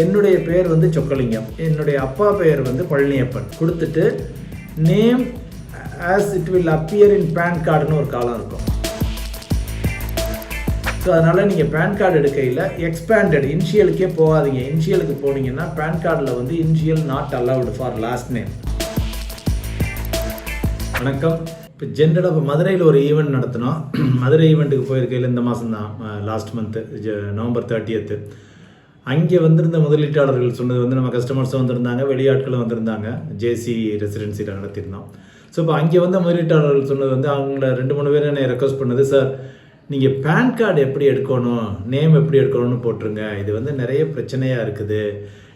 என்னுடைய பேர் வந்து சொக்கலிங்கம். என்னுடைய அப்பா பெயர் வந்து பழனியப்பன். கொடுத்துட்டு name as it will appear in PAN கார்டுன்னு ஒரு காலம் இருக்கும். ஸோ அதனால் நீங்கள் பேன் கார்டு எடுக்கையில் எக்ஸ்பேண்டட் இன்ஷியலுக்கே போகாதீங்க. இன்ஷியலுக்கு போனீங்கன்னா பேன் கார்டில் வந்து initial not allowed for last name வணக்கம். இப்போ ஜென்ரலாக இப்போ மதுரையில் ஒரு ஈவெண்ட் நடத்தினோம். மதுரை ஈவெண்ட்டுக்கு போயிருக்கையில் இந்த மாதம் தான் லாஸ்ட் மந்த்து நவம்பர் தேர்ட்டியத்து அங்கே வந்திருந்த முதலீட்டாளர்கள் சொன்னது வந்து நம்ம கஸ்டமர்ஸும் வந்திருந்தாங்க வெளியாட்களும் வந்திருந்தாங்க ஜேசி ரெசிடென்சியில் நடத்தியிருந்தோம். ஸோ இப்போ அங்கே வந்த முதலீட்டாளர்கள் சொன்னது வந்து அவங்கள ரெண்டு மூணு பேர் என்னை ரெக்வஸ்ட் பண்ணது சார் நீங்கள் பேன் கார்டு எப்படி எடுக்கணும்? நேம் எப்படி எடுக்கணும்னு போட்டுருங்க. இது வந்து நிறைய பிரச்சனையாக இருக்குது.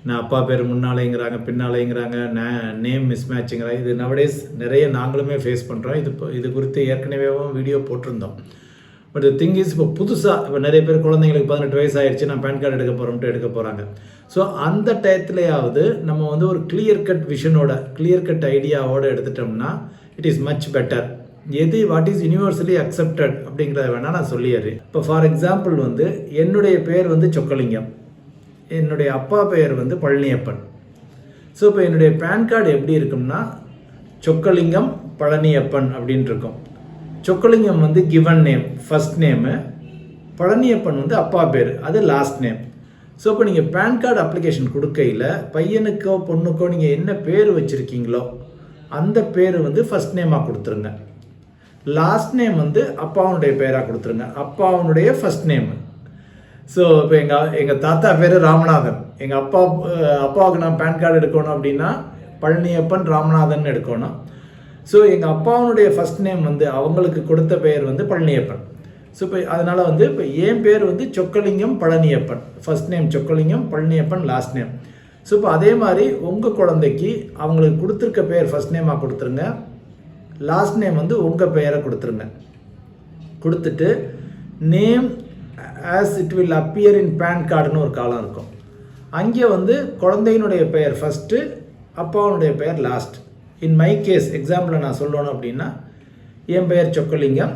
நான் அப்பா பேர் முன்னாலேங்கிறாங்க பின்னாலேங்கிறாங்க நே நேம் மிஸ் மேட்சுங்கிறாங்க இது நவடேஸ் நிறைய நாங்களுமே ஃபேஸ் பண்ணுறோம் இது இப்போ இது குறித்து ஏற்கனவேவும் வீடியோ போட்டிருந்தோம். பட் திங் இஸ் இப்போ புதுசாக இப்போ நிறைய பேர் குழந்தைங்களுக்கு பதினெட்டு வயசு ஆயிடுச்சு நான் பேன் கார்டு எடுக்க போகிறோம்ட்டு எடுக்க போகிறாங்க ஸோ அந்த டயத்துலையாவது நம்ம வந்து ஒரு கிளியர் கட் விஷனோட கிளியர் கட் ஐடியாவோடு எடுத்துட்டோம்னா இட் இஸ் மச் பெட்டர் எது வாட் இஸ் யூனிவர்சலி அக்செப்டட் அப்படிங்கிறத வேணால் நான் சொல்லிடுறேன் இப்போ ஃபார் எக்ஸாம்பிள் வந்து என்னுடைய பேர் வந்து சொக்கலிங்கம். என்னுடைய அப்பா பெயர் வந்து பழனியப்பன். ஸோ இப்போ என்னுடைய பேன் கார்டு எப்படி இருக்கும்னா சொக்கலிங்கம் பழனியப்பன் அப்படின்னு இருக்கும். சொக்கலிங்கம் வந்து given name first name Palaniappan வந்து அப்பா பேர் அது லாஸ்ட் நேம் ஸோ இப்போ நீங்கள் பேன் கார்டு அப்ளிகேஷன் கொடுக்கையில் பையனுக்கோ பொண்ணுக்கோ நீங்கள் என்ன பேர் வச்சுருக்கீங்களோ அந்த பேர் வந்து ஃபஸ்ட் நேமாக கொடுத்துருங்க. லாஸ்ட் நேம் வந்து அப்பாவுடைய பேராக கொடுத்துருங்க. அப்பாவுடைய ஃபர்ஸ்ட் நேம் ஸோ இப்போ எங்கள் எங்கள் தாத்தா பேர் ராமநாதன். எங்கள் அப்பா அப்பாவுக்கு நான் பேன் கார்டு எடுக்கணும் அப்படின்னா பழனியப்பன் ராமநாதன் எடுக்கணும். ஸோ எங்கள் அப்பாவுடைய ஃபர்ஸ்ட் நேம் வந்து அவங்களுக்கு கொடுத்த பெயர் வந்து பழனியப்பன். ஸோ இப்போ அதனால் வந்து இப்போ என் பேர் வந்து Chockalingam Palaniappan. First name Chockalingam Palaniappan last name so இப்போ அதே மாதிரி உங்கள் குழந்தைக்கு அவங்களுக்கு கொடுத்துருக்க பேர் ஃபர்ஸ்ட் நேமாக கொடுத்துருங்க. லாஸ்ட் நேம் வந்து உங்கள் பெயரை கொடுத்துருங்க. கொடுத்துட்டு name as it will appear in PAN கார்டுன்னு ஒரு காலம் இருக்கும். அங்கே வந்து குழந்தையினுடைய பெயர் ஃபஸ்ட்டு அப்பாவுடைய பெயர் லாஸ்ட் இன் மை கேஸ் எக்ஸாம்பிளை நான் சொல்லணும் அப்படின்னா என் பெயர் சொக்கலிங்கம்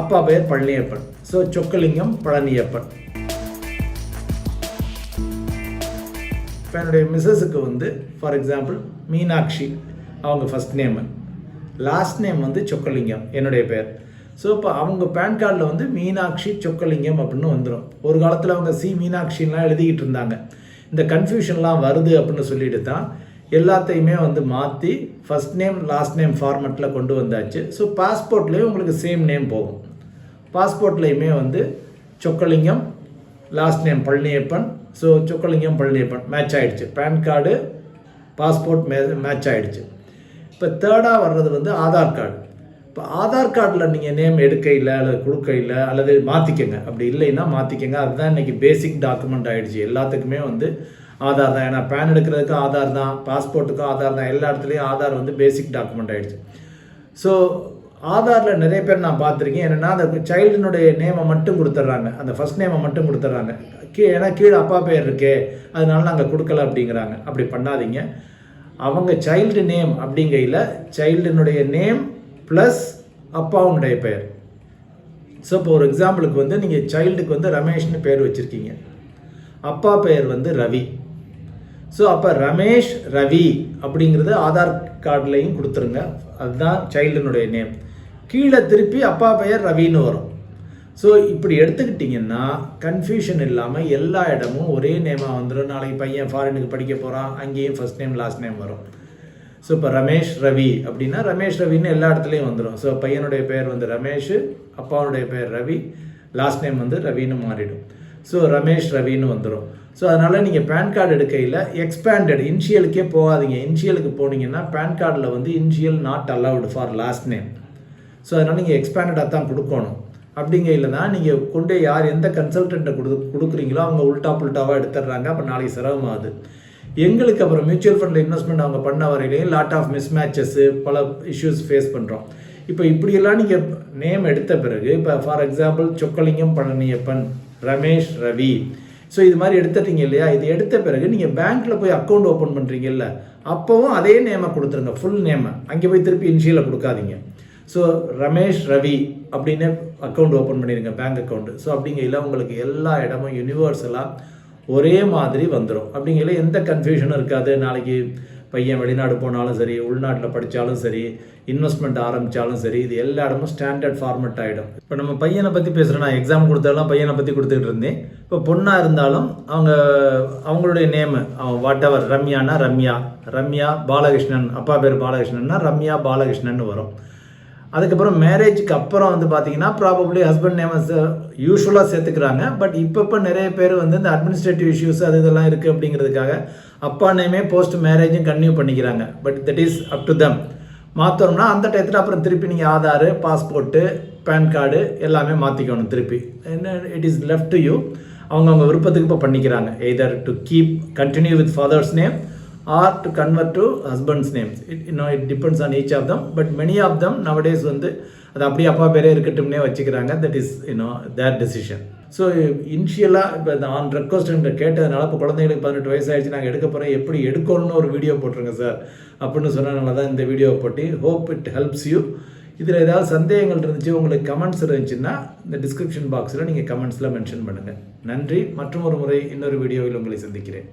அப்பா பெயர் பழனியப்பன். ஸோ சொக்கலிங்கம் பழனியப்பன். இப்போ என்னுடைய மிஸ்ஸஸுக்கு வந்து ஃபார் எக்ஸாம்பிள் மீனாட்சி அவங்க ஃபஸ்ட் நேமு லாஸ்ட் நேம் வந்து சொக்கலிங்கம் என்னுடைய பெயர். ஸோ இப்போ அவங்க பேன் கார்டில் வந்து மீனாட்சி சொக்கலிங்கம் அப்படின்னு வந்துடும் ஒரு காலத்தில் அவங்க சி மீனாட்சின்லாம் எழுதிக்கிட்டு இருந்தாங்க. இந்த கன்ஃபியூஷன்லாம் வருது அப்படின்னு சொல்லிட்டு தான் எல்லாத்தையுமே வந்து மாற்றி ஃபர்ஸ்ட் நேம் லாஸ்ட் நேம் ஃபார்மெட்டில் கொண்டு வந்தாச்சு. ஸோ பாஸ்போர்ட்லேயும் உங்களுக்கு சேம் நேம் போகும். பாஸ்போர்ட்லேயுமே வந்து Chockalingam last name Palaniappan. So Chockalingam Palaniappan. Match ஆகிடுச்சு பேன் கார்டு பாஸ்போர்ட் மே மேட்ச் ஆகிடுச்சு இப்போ தேர்டாக வர்றது வந்து ஆதார் கார்டு இப்போ ஆதார் கார்டில் நீங்கள் நேம் எடுக்கையில் அல்லது கொடுக்கையில் அல்லது மாற்றிக்கங்க அப்படி இல்லைன்னா மாற்றிக்கங்க அதுதான் இன்றைக்கி பேசிக் டாக்குமெண்ட் ஆகிடுச்சு எல்லாத்துக்குமே வந்து ஆதார் தான். ஏன்னா பேன் எடுக்கிறதுக்கும் ஆதார் தான் பாஸ்போர்ட்டுக்கும் ஆதார் தான் எல்லா இடத்துலையும் ஆதார் வந்து பேசிக் டாக்குமெண்ட் ஆகிடுச்சு ஸோ ஆதாரில் நிறைய பேர் நான் பார்த்துருக்கேன். என்னென்னா அந்த சைல்டினுடைய நேமை மட்டும் கொடுத்துட்றாங்க அந்த ஃபர்ஸ்ட் நேமை மட்டும் கொடுத்துட்றாங்க கீ ஏன்னா கீழே அப்பா பேர் இருக்கே. அதனால நாங்கள் கொடுக்கல அப்படிங்கிறாங்க. அப்படி பண்ணாதீங்க. அவங்க சைல்டு நேம் அப்படிங்கையில் சைல்டினுடைய நேம் ப்ளஸ் அப்பாவுடைய பெயர் ஸோ இப்போ ஒரு எக்ஸாம்பிளுக்கு வந்து நீங்கள் சைல்டுக்கு வந்து ரமேஷ்னு பேர் வச்சுருக்கீங்க. அப்பா பெயர் வந்து ரவி. ஸோ அப்போ ரமேஷ் ரவி அப்படிங்கிறது ஆதார் கார்டுலையும் கொடுத்துருங்க. அதுதான் சைல்டுனுடைய நேம் கீழே திருப்பி அப்பா பெயர் ரவின்னு வரும். ஸோ இப்படி எடுத்துக்கிட்டிங்கன்னா கன்ஃபியூஷன் இல்லாமல் எல்லா இடமும் ஒரே நேமாக வந்துடும் நாளைக்கு பையன் ஃபாரினுக்கு படிக்க போகிறான் அங்கேயும் ஃபர்ஸ்ட் நேம் லாஸ்ட் நேம் வரும். ஸோ இப்போ ரமேஷ் ரவி அப்படின்னா ரமேஷ் ரவின்னு எல்லா இடத்துலையும் வந்துடும் ஸோ பையனுடைய பெயர் வந்து ரமேஷ் அப்பாவுடைய பெயர் ரவி லாஸ்ட் நேம் வந்து ரவின்னு மாறிடும். ஸோ ரமேஷ் ரவின்னு வந்துடும் ஸோ அதனால் நீங்கள் பேன் கார்டு எடுக்கையில் எக்ஸ்பேண்டட் இன்ஷியலுக்கே போகாதீங்க. இன்ஷியலுக்கு போனீங்கன்னா பேன் கார்டில் வந்து initial not allowed for last name so அதனால் நீங்கள் எக்ஸ்பேண்டடாக தான் கொடுக்கணும். அப்படிங்கையில் தான் நீங்கள் கொண்டு யார் எந்த கன்சல்டண்ட்டை கொடு கொடுக்குறீங்களோ அவங்க உல்டா புல்ட்டாவாக எடுத்துடுறாங்க. அப்போ நாளைக்கு சிரமமாகுது. எங்களுக்கு அப்புறம் மியூச்சுவல் ஃபண்டில் இன்வெஸ்ட்மெண்ட் அவங்க பண்ண வரையிலையும் லாட் ஆஃப் மிஸ் மேட்சஸ்ஸு பல இஷ்யூஸ் ஃபேஸ் பண்ணுறோம் இப்போ இப்படியெல்லாம் நீங்கள் நேம் எடுத்த பிறகு இப்போ for example Chockalingam Palaniappan Ramesh Ravi. So இது மாதிரி எடுத்துட்டீங்க இல்லையா? இது எடுத்த பிறகு நீங்கள் பேங்க்கில் போய் அக்கௌண்ட் ஓப்பன் பண்ணுறீங்கல்ல அப்போவும் அதே நேமை கொடுத்துருங்க ஃபுல் நேமை. அங்கே போய் திருப்பி இன்ஷியலை கொடுக்காதீங்க. ஸோ ரமேஷ் ரவி அப்படின்னு அக்கௌண்ட் ஓப்பன் பண்ணிடுங்க பேங்க் அக்கௌண்ட்டு ஸோ அப்படிங்கையில் உங்களுக்கு எல்லா இடமும் யூனிவர்சலாக ஒரே மாதிரி வந்துடும் அப்படிங்கையில் எந்த கன்ஃபியூஷனும் இருக்காது. நாளைக்கு பையன் வெளிநாடு போனாலும் சரி உள்நாட்டில் படித்தாலும் சரி இன்வெஸ்ட்மெண்ட் ஆரம்பித்தாலும் சரி இது எல்லா இடமும் ஸ்டாண்டர்ட் ஃபார்மெட் ஆகிடும் இப்போ நம்ம பையனை பற்றி பேசுகிறேன் நான் எக்ஸாம் கொடுத்தாலும் பையனை பற்றி கொடுத்துட்டு இருந்தேன். இப்போ பொண்ணாக இருந்தாலும் அவங்க அவங்களுடைய நேமு வாட் எவர் ரம்யானா ரம்யா. ரம்யா பாலகிருஷ்ணன் அப்பா பேர் பாலகிருஷ்ணன்னா ரம்யா பாலகிருஷ்ணன் வரும். அதுக்கப்புறம் மேரேஜுக்கு அப்புறம் வந்து பார்த்தீங்கன்னா ப்ராபப்ளி ஹஸ்பண்ட் நேமஸ் யூஸ்வலாக சேர்த்துக்கிறாங்க. பட் இப்பப்போ நிறைய பேர் வந்து இந்த அட்மினிஸ்ட்ரேட்டிவ் இஷ்யூஸ் அது இதெல்லாம் இருக்குது அப்படிங்கிறதுக்காக அப்பா நேமே போஸ்ட் மேரேஜும் கன்டினியூ பண்ணிக்கிறாங்க. But that is up to them மாற்றணும்னா அந்த டயத்தில் அப்புறம் திருப்பி நீங்கள் ஆதார் பாஸ்போர்ட்டு பேன் கார்டு எல்லாமே மாற்றிக்கணும் திருப்பி. என்ன it is left to you அவங்கவுங்க விருப்பத்துக்கு இப்போ பண்ணிக்கிறாங்க. Either to keep continue with father's name or to convert to husband's names it இன்னும் it depends on each of them but many of them nowadays வந்து அது அப்படியே அப்பா பேரே இருக்கட்டும்னே வச்சுக்கிறாங்க. That is you know their decision so இனிஷியலாக இப்போ இந்த ஆன் ரெக்வஸ்ட் கேட்டதுனால இப்போ குழந்தைங்களுக்கு பதினெட்டு வயசு ஆயிடுச்சு நாங்கள் எடுக்க போகிறோம் எப்படி எடுக்கணும்னு ஒரு வீடியோ போட்டிருங்க சார் அப்படின்னு சொன்னதுனால தான் இந்த வீடியோ போட்டு. ஹோப் இட் ஹெல்ப்ஸ் யூ இதில் ஏதாவது சந்தேகங்கள் இருந்துச்சு உங்களுக்கு கமெண்ட்ஸ் இருந்துச்சுன்னா இந்த டிஸ்கிரிப்ஷன் பாக்ஸில் நீங்கள் கமெண்ட்ஸில் மென்ஷன் பண்ணுங்கள் நன்றி. மற்றும் ஒரு முறை இன்னொரு வீடியோவில் உங்களை சந்திக்கிறேன்.